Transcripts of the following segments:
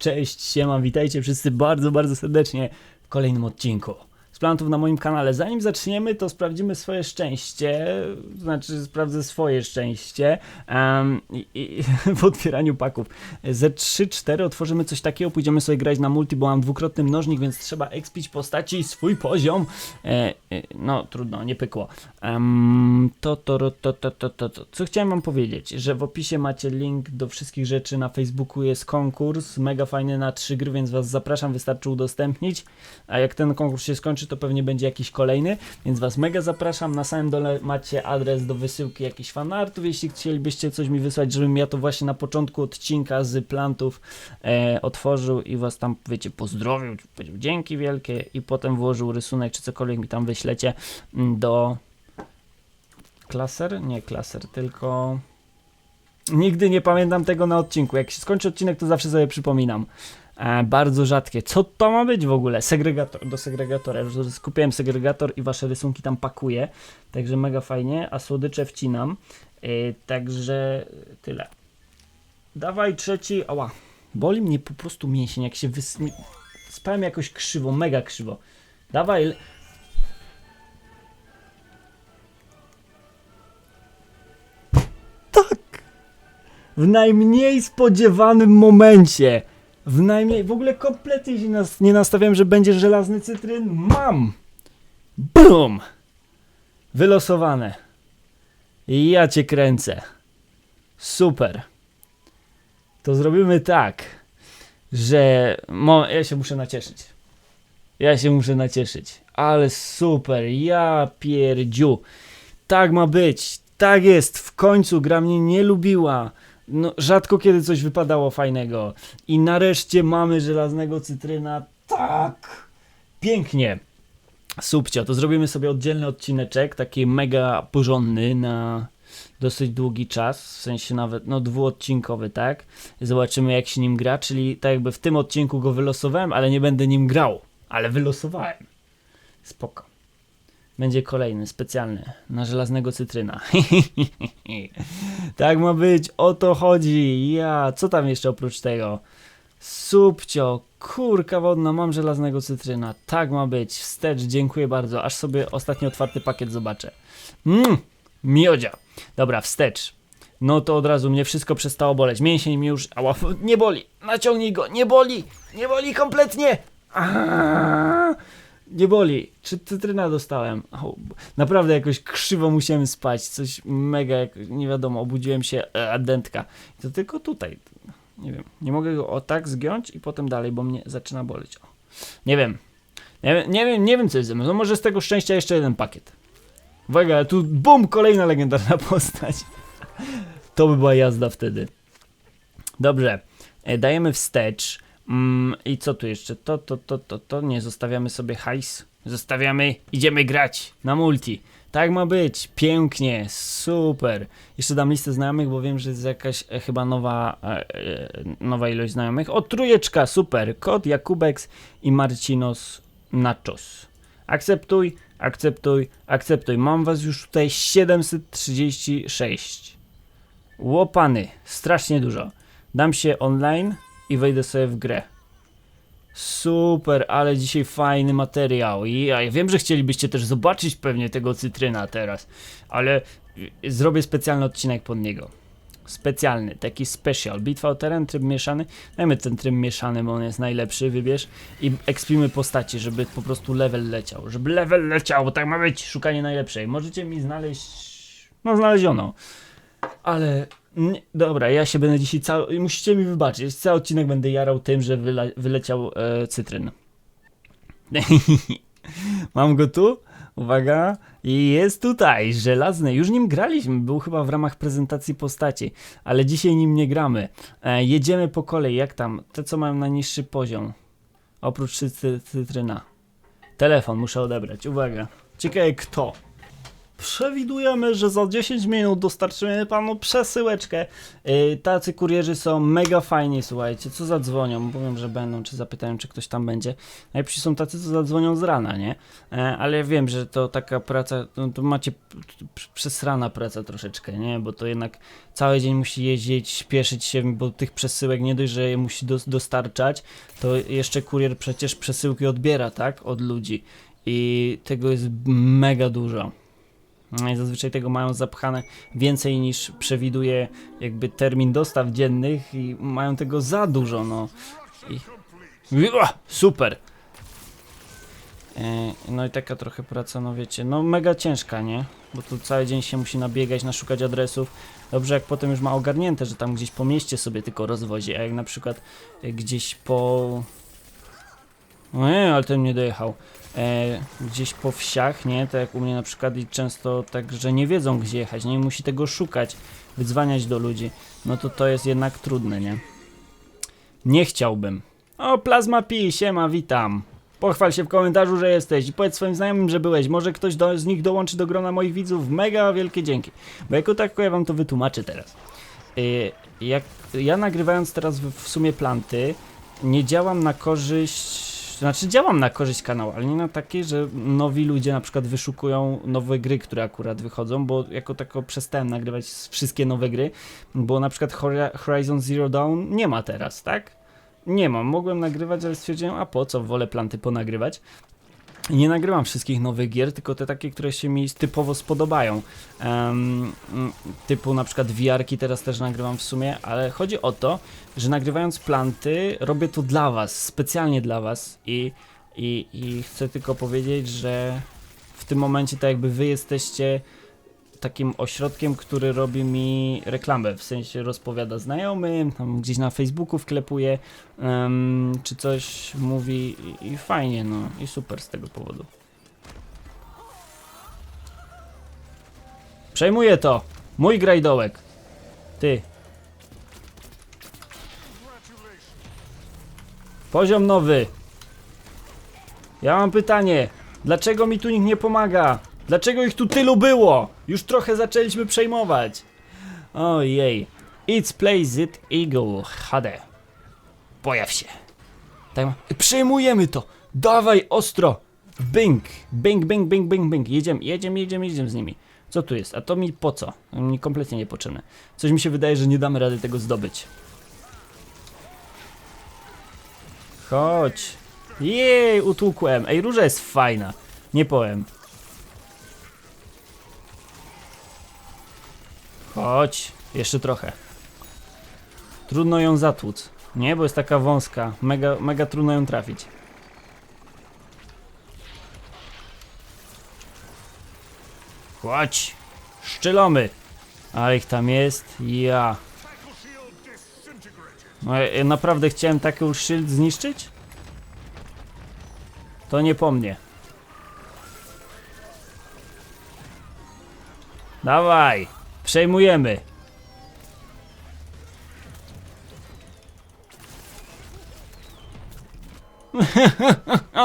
Cześć, siema, witajcie wszyscy bardzo, bardzo serdecznie w kolejnym odcinku plantów na moim kanale. Zanim zaczniemy, to sprawdzimy swoje szczęście, znaczy sprawdzę swoje szczęście em, i, i, w otwieraniu paków. Ze 3-4 otworzymy coś takiego, pójdziemy sobie grać na multi, bo mam dwukrotny mnożnik, więc trzeba expić postaci swój poziom. E, e, no, trudno, nie pykło. Em, to, to, to, to, to, to, to. Co chciałem wam powiedzieć, że w opisie macie link do wszystkich rzeczy na Facebooku, jest konkurs, mega fajny na trzy gry, więc was zapraszam, wystarczy udostępnić, a jak ten konkurs się skończy, to pewnie będzie jakiś kolejny, więc was mega zapraszam, na samym dole macie adres do wysyłki jakichś fanartów, jeśli chcielibyście coś mi wysłać, żebym ja to właśnie na początku odcinka z plantów e, otworzył i was tam, wiecie, pozdrowił, powiedział dzięki wielkie i potem włożył rysunek, czy cokolwiek mi tam wyślecie mm, do klaser? Nie klaser, tylko nigdy nie pamiętam tego na odcinku. Jak się skończy odcinek, to zawsze sobie przypominam. E, bardzo rzadkie. Co to ma być w ogóle? Segregator, do segregatora. Już skupiłem segregator i wasze rysunki tam pakuję. Także mega fajnie, a słodycze wcinam. E, także tyle. Dawaj trzeci. Ała. Boli mnie po prostu mięsień, jak się wys... Spałem jakoś krzywo, mega krzywo. Dawaj. Tak! W najmniej spodziewanym momencie. W najmniej. W ogóle kompletnie się nas, nie nastawiałem, że będzie żelazny cytryn. Mam! Bum! Wylosowane. Ja cię kręcę. Super. To zrobimy tak, że. Mo, ja się muszę nacieszyć. Ja się muszę nacieszyć. Ale super, ja pierdziu. Tak ma być. Tak jest. W końcu gra mnie nie lubiła. No, rzadko kiedy coś wypadało fajnego. I nareszcie mamy żelaznego cytryna. Tak. Pięknie. Subcio, to zrobimy sobie oddzielny odcineczek, taki mega porządny na dosyć długi czas, w sensie nawet no dwuodcinkowy, tak? Zobaczymy jak się nim gra, czyli tak jakby w tym odcinku go wylosowałem, ale nie będę nim grał, ale wylosowałem. Spoko. Będzie kolejny, specjalny, na żelaznego cytryna. tak ma być, o to chodzi. Ja, co tam jeszcze oprócz tego? Subcio, kurka wodna, mam żelaznego cytryna. Tak ma być. Wstecz, dziękuję bardzo. Aż sobie ostatni otwarty pakiet zobaczę. Mmm, miodzia. Dobra, wstecz. No to od razu mnie wszystko przestało boleć. Mięsień mi już, ała, nie boli. Naciągnij go, nie boli. Nie boli kompletnie. Aaaa. Nie boli. Czy cytryna dostałem? Au, naprawdę jakoś krzywo musiałem spać. Coś mega, jak, nie wiadomo, obudziłem się, e, a dętka. I to tylko tutaj. Nie wiem. Nie mogę go o tak zgiąć i potem dalej, bo mnie zaczyna boleć. O. Nie wiem. Nie, nie wiem, nie wiem co jest ze mną. No może z tego szczęścia jeszcze jeden pakiet. Uwaga, tu bum, kolejna legendarna postać. To by była jazda wtedy. Dobrze. E, dajemy wstecz. Mm, I co tu jeszcze? To, to, to, to, to. Nie, zostawiamy sobie hajs. Zostawiamy, idziemy grać na multi. Tak ma być, pięknie, super. Jeszcze dam listę znajomych, bo wiem, że jest jakaś e, chyba nowa, e, e, nowa ilość znajomych. O, trójeczka, super. Kot, Jakubex i Marcinos Nachos. Akceptuj, akceptuj, akceptuj. Mam was już tutaj 736. Łopany, strasznie dużo. Dam się online i wejdę sobie w grę. Super, ale dzisiaj fajny materiał. I ja wiem, że chcielibyście też zobaczyć pewnie tego cytryna teraz, ale zrobię specjalny odcinek pod niego. Specjalny, taki special. Bitwa o teren, tryb mieszany. Dajmy ten tryb mieszany, bo on jest najlepszy, wybierz. I ekspimy postaci, żeby po prostu level leciał. Żeby level leciał, bo tak ma być. Szukanie najlepszej. Możecie mi znaleźć. No, znaleziono. Ale. Dobra, ja się będę dzisiaj cały. Musicie mi wybaczyć. Cały odcinek będę jarał tym, że wyla... wyleciał e, cytryn. Mam go tu. Uwaga. I jest tutaj. Żelazny. Już nim graliśmy. Był chyba w ramach prezentacji postaci. Ale dzisiaj nim nie gramy. E, jedziemy po kolei. Jak tam? Te, co mają najniższy poziom. Oprócz cy cytryna. Telefon muszę odebrać. Uwaga. Ciekawe kto. Przewidujemy, że za 10 minut dostarczymy panu przesyłeczkę. Yy, tacy kurierzy są mega fajni, słuchajcie. Co zadzwonią? Powiem, że będą, czy zapytają, czy ktoś tam będzie. Najlepsi są tacy, co zadzwonią z rana, nie? E, ale ja wiem, że to taka praca, no, to macie przesrana praca troszeczkę, nie? Bo to jednak cały dzień musi jeździć, śpieszyć się, bo tych przesyłek nie dość, że je musi dos- dostarczać, to jeszcze kurier przecież przesyłki odbiera, tak? Od ludzi. I tego jest mega dużo. No i zazwyczaj tego mają zapchane więcej niż przewiduje jakby termin dostaw dziennych i mają tego za dużo, no. I... Ua, super! E, No i taka trochę praca, no wiecie, no mega ciężka, nie? Bo tu cały dzień się musi nabiegać, naszukać adresów. Dobrze, jak potem już ma ogarnięte, że tam gdzieś po mieście sobie tylko rozwozi, a jak na przykład e, gdzieś po... No nie, ale ten nie dojechał. E, gdzieś po wsiach, nie? Tak jak u mnie na przykład i często tak, że nie wiedzą gdzie jechać, nie? Musi tego szukać, wydzwaniać do ludzi. No to to jest jednak trudne, nie? Nie chciałbym. O, Plazma Pi, siema, witam. Pochwal się w komentarzu, że jesteś i powiedz swoim znajomym, że byłeś. Może ktoś do, z nich dołączy do grona moich widzów. Mega wielkie dzięki. Bo jako tako ja wam to wytłumaczę teraz. Yy, jak ja nagrywając teraz w, w sumie planty, nie działam na korzyść. Znaczy działam na korzyść kanału, ale nie na takie, że nowi ludzie na przykład wyszukują nowe gry, które akurat wychodzą, bo jako tako przestałem nagrywać wszystkie nowe gry, bo na przykład Hori- Horizon Zero Dawn nie ma teraz, tak? Nie mam, mogłem nagrywać, ale stwierdziłem, a po co, wolę planty ponagrywać. Nie nagrywam wszystkich nowych gier, tylko te takie, które się mi typowo spodobają. Mm, typu na przykład VR-ki teraz też nagrywam w sumie, ale chodzi o to, że nagrywając planty, robię to dla was, specjalnie dla was i, i, i chcę tylko powiedzieć, że w tym momencie tak jakby wy jesteście takim ośrodkiem, który robi mi reklamę, w sensie rozpowiada znajomym, tam gdzieś na Facebooku wklepuje, em, czy coś mówi i, i fajnie, no i super z tego powodu. Przejmuję to! Mój grajdołek! Ty. Poziom nowy. Ja mam pytanie. Dlaczego mi tu nikt nie pomaga? Dlaczego ich tu tylu było? Już trochę zaczęliśmy przejmować. Ojej. It's Place It Eagle HD. Pojaw się. Tak Przejmujemy to. Dawaj ostro. Bing. Bing, bing, bing, bing, bing. Jedziemy, jedziemy, jedziemy, jedziemy z nimi. Co tu jest? A to mi po co? Mi kompletnie niepotrzebne. Coś mi się wydaje, że nie damy rady tego zdobyć. Chodź. Jej, utłukłem. Ej, róża jest fajna. Nie powiem. Chodź. Jeszcze trochę. Trudno ją zatłuc. Nie, bo jest taka wąska. Mega, mega trudno ją trafić. Chodź. Szczelomy. Ale ich tam jest. Ja. No, ja, ja naprawdę chciałem taką shield zniszczyć? To nie po mnie. Dawaj, przejmujemy.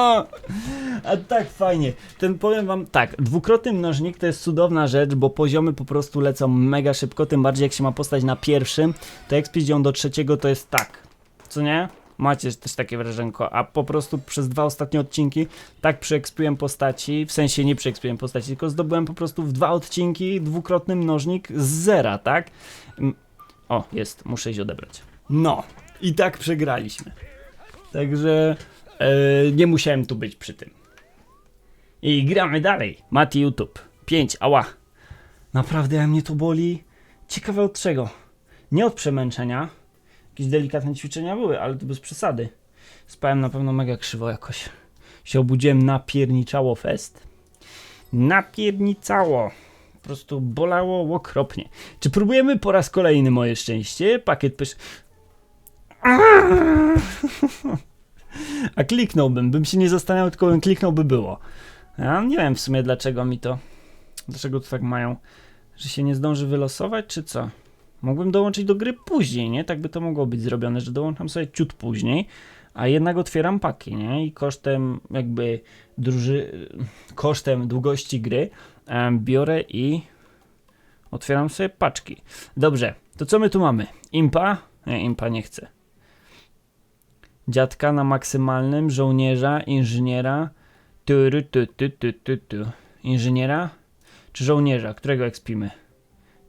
A tak fajnie. Ten powiem wam tak, dwukrotny mnożnik to jest cudowna rzecz, bo poziomy po prostu lecą mega szybko, tym bardziej jak się ma postać na pierwszym, to jak spiździą do trzeciego to jest tak. Co nie? Macie też takie wrażenko, a po prostu przez dwa ostatnie odcinki tak przeekspiłem postaci, w sensie nie przeekspiłem postaci, tylko zdobyłem po prostu w dwa odcinki dwukrotny mnożnik z zera, tak? O, jest, muszę iść odebrać. No, i tak przegraliśmy. Także e, nie musiałem tu być przy tym. I gramy dalej. Mati YouTube. 5, ała. Naprawdę mnie to boli. Ciekawe od czego. Nie od przemęczenia. Jakieś delikatne ćwiczenia były, ale to bez przesady. Spałem na pewno mega krzywo jakoś. Się obudziłem napierniczało fest. Napiernicało. Po prostu bolało okropnie. Czy próbujemy po raz kolejny moje szczęście? Pakiet pysz... A kliknąłbym, bym się nie zastanawiał, tylko bym kliknął, by było. Ja nie wiem w sumie dlaczego mi to. Dlaczego to tak mają? Że się nie zdąży wylosować, czy co? Mógłbym dołączyć do gry później, nie? Tak by to mogło być zrobione, że dołączam sobie ciut później, a jednak otwieram paki, nie? I kosztem jakby druży... kosztem długości gry biorę i otwieram sobie paczki. Dobrze, to co my tu mamy? Impa? Nie, impa nie chcę. Dziadka na maksymalnym, żołnierza, inżyniera. Tu, tu, tu, tu, tu, tu. Inżyniera? Czy żołnierza? Którego ekspimy?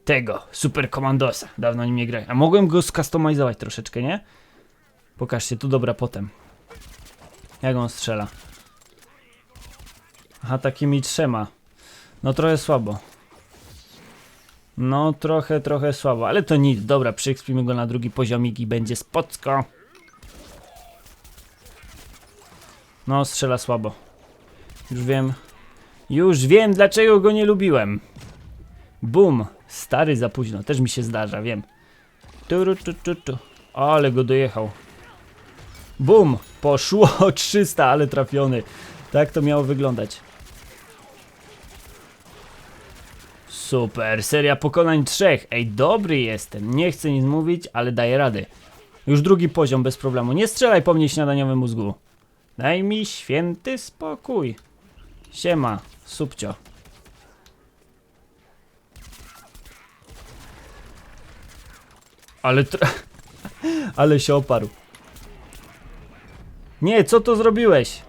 Tego, super komandosa. Dawno nim nie grałem. A mogłem go skustomizować troszeczkę, nie? Pokażcie, tu dobra potem. Jak on strzela? Aha, takimi trzema. No trochę słabo. No trochę, trochę słabo, ale to nic. Dobra, przyekspimy go na drugi poziomik i będzie spocko. No, strzela słabo. Już wiem. Już wiem, dlaczego go nie lubiłem. Bum. Stary za późno. Też mi się zdarza, wiem. Turu, tu, tu, tu. Ale go dojechał. Bum. Poszło 300, ale trafiony. Tak to miało wyglądać. Super. Seria pokonań trzech. Ej, dobry jestem. Nie chcę nic mówić, ale daję rady. Już drugi poziom bez problemu. Nie strzelaj po mnie śniadaniowy mózgu. Daj mi święty spokój. Siema, subcio. Ale. Ale się oparł. Nie, co to zrobiłeś?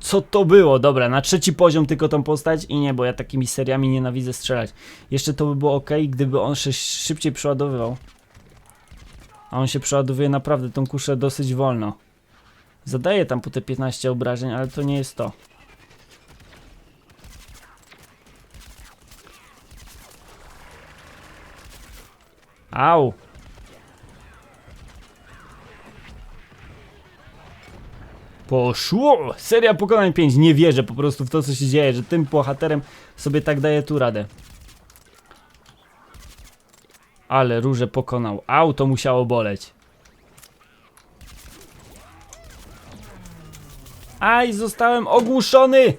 Co to było? Dobra, na trzeci poziom tylko tą postać i nie, bo ja takimi seriami nienawidzę strzelać. Jeszcze to by było ok, gdyby on się szybciej przeładowywał. A on się przeładowuje naprawdę tą kuszę dosyć wolno. Zadaje tam po te 15 obrażeń, ale to nie jest to. Au! Poszło! Seria pokonań 5. Nie wierzę po prostu w to, co się dzieje, że tym bohaterem sobie tak daje tu radę. Ale róże pokonał. Au, to musiało boleć. Aj, zostałem ogłuszony!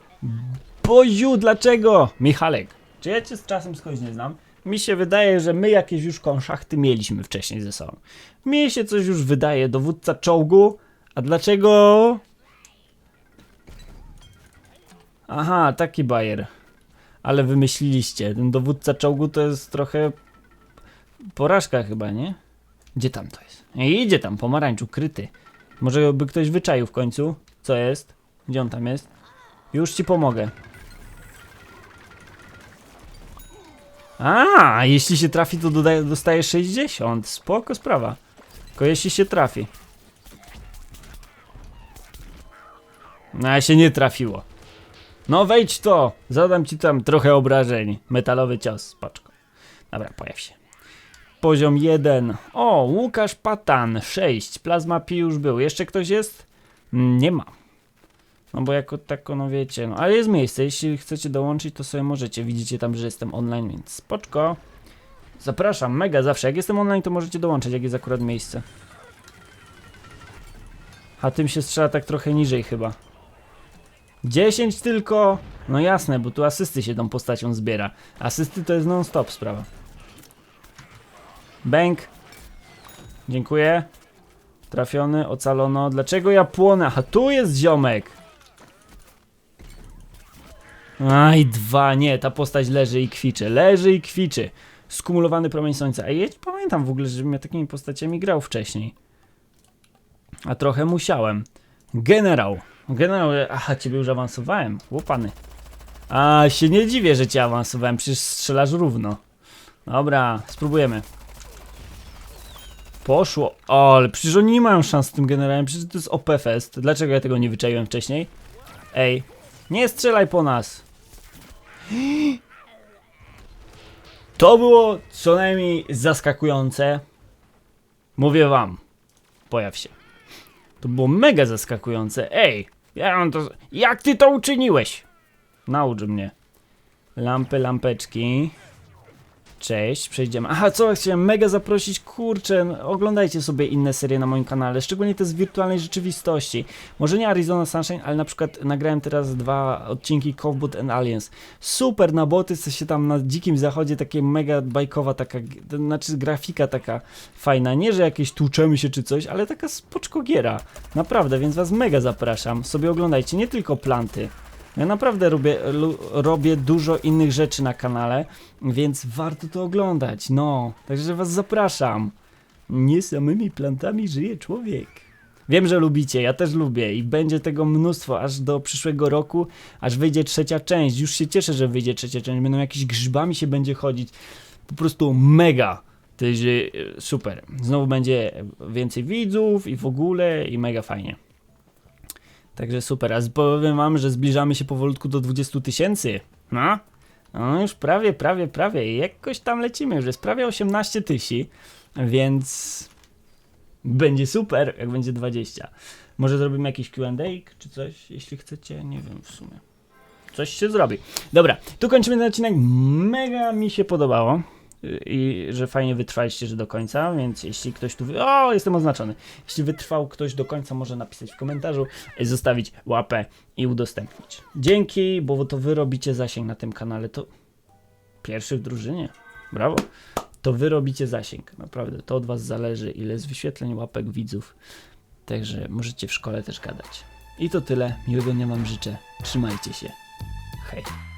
Boziu, dlaczego? Michalek, czy ja cię z czasem skądś nie znam? Mi się wydaje, że my jakieś już konszachty mieliśmy wcześniej ze sobą. Mi się coś już wydaje, dowódca czołgu. A dlaczego? Aha, taki bajer. Ale wymyśliliście. Ten dowódca czołgu to jest trochę porażka chyba, nie? Gdzie tam to jest? Ej, idzie tam, pomarańczu, kryty. Może by ktoś wyczaił w końcu? Co jest? Gdzie on tam jest? Już ci pomogę. A, jeśli się trafi, to dodaje, dostaje 60. Spoko sprawa. Tylko jeśli się trafi. No, a się nie trafiło. No wejdź to! Zadam ci tam trochę obrażeń. Metalowy cios, paczko. Dobra, pojaw się. Poziom 1. O, Łukasz Patan, 6. Plazma Pi już był. Jeszcze ktoś jest? Mm, Nie ma. No bo jako tako, no wiecie, no ale jest miejsce, jeśli chcecie dołączyć, to sobie możecie, widzicie tam, że jestem online, więc spoczko. Zapraszam, mega zawsze, jak jestem online, to możecie dołączyć, jak jest akurat miejsce. A tym się strzela tak trochę niżej chyba. 10 tylko? No jasne, bo tu asysty się tą postacią zbiera. Asysty to jest non-stop sprawa. Bęk. Dziękuję. Trafiony, ocalono. Dlaczego ja płonę? A tu jest ziomek. Aj, dwa, nie, ta postać leży i kwiczy, leży i kwiczy. Skumulowany promień słońca. A ja pamiętam w ogóle, żebym ja takimi postaciami grał wcześniej. A trochę musiałem. Generał. Generał, aha, ciebie już awansowałem. Łopany. A, się nie dziwię, że cię awansowałem, przecież strzelasz równo. Dobra, spróbujemy. Poszło. O, ale przecież oni nie mają szans z tym generałem, przecież to jest OP Fest. Dlaczego ja tego nie wyczaiłem wcześniej? Ej, nie strzelaj po nas. To było co najmniej zaskakujące. Mówię wam. Pojaw się. To było mega zaskakujące. Ej, ja mam to. Jak ty to uczyniłeś? Naucz mnie. Lampy, lampeczki. Cześć, przejdziemy. Aha, co chciałem mega zaprosić, kurczę, no, oglądajcie sobie inne serie na moim kanale, szczególnie te z wirtualnej rzeczywistości. Może nie Arizona Sunshine, ale na przykład nagrałem teraz dwa odcinki Cowboat and Aliens. Super na boty, co się tam na dzikim zachodzie, takie mega bajkowa taka, to znaczy grafika taka fajna. Nie, że jakieś tłuczemy się czy coś, ale taka spoczko giera. Naprawdę, więc was mega zapraszam. Sobie oglądajcie, nie tylko planty. Ja naprawdę robię, robię dużo innych rzeczy na kanale, więc warto to oglądać. No, także was zapraszam. Nie samymi plantami żyje człowiek. Wiem, że lubicie, ja też lubię i będzie tego mnóstwo aż do przyszłego roku, aż wyjdzie trzecia część. Już się cieszę, że wyjdzie trzecia część. Będą jakieś grzybami się będzie chodzić. Po prostu mega. Także e, super. Znowu będzie więcej widzów i w ogóle i mega fajnie. Także super, a powiem wam, że zbliżamy się powolutku do 20 tysięcy. No, no już prawie, prawie, prawie. Jakoś tam lecimy, już jest prawie 18 tysięcy, więc będzie super, jak będzie 20. Może zrobimy jakiś Q&A czy coś, jeśli chcecie, nie wiem w sumie. Coś się zrobi. Dobra, tu kończymy ten odcinek. Mega mi się podobało. I że fajnie wytrwaliście, że do końca, więc jeśli ktoś tu. O, jestem oznaczony. Jeśli wytrwał ktoś do końca, może napisać w komentarzu, zostawić łapę i udostępnić. Dzięki, bo to wy robicie zasięg na tym kanale. To pierwszy w drużynie. Brawo. To wy robicie zasięg. Naprawdę. To od was zależy, ile jest wyświetleń, łapek, widzów. Także możecie w szkole też gadać. I to tyle. Miłego dnia wam życzę. Trzymajcie się. Hej.